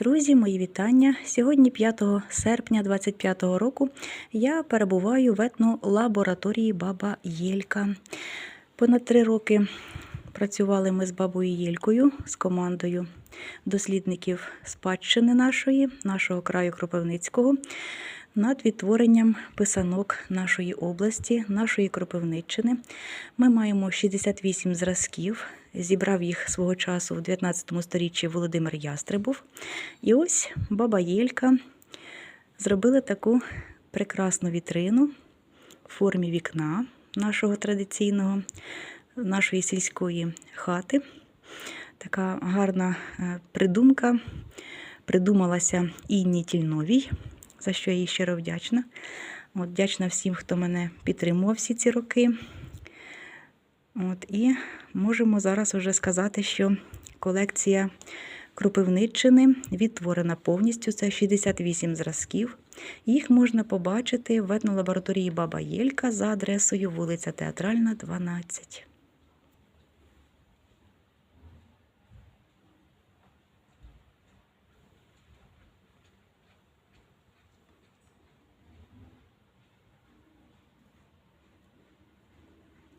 Друзі, мої вітання. Сьогодні, 5 серпня 2025 року, я перебуваю в етнолабораторії Баба Єлька. Понад три роки працювали ми з бабою Єлькою, з командою дослідників спадщини нашої, нашого краю Кропивницького, над відтворенням писанок нашої області, нашої Кропивниччини. Ми маємо 68 зразків. Зібрав їх свого часу в 19 сторіччі Володимир Ястребов. І ось баба Єлька зробили таку прекрасну вітрину в формі вікна нашого традиційного, нашої сільської хати. Така гарна е, придумка придумалася Інні Тільновій, за що я їй щиро вдячна. От, Вдячна всім, хто мене підтримував всі ці роки. От, І можемо зараз вже сказати, що колекція Кропивниччини відтворена повністю. Це 68 зразків. Їх можна побачити в етнолабораторії Баба Єлька за адресою вулиця Театральна, 12.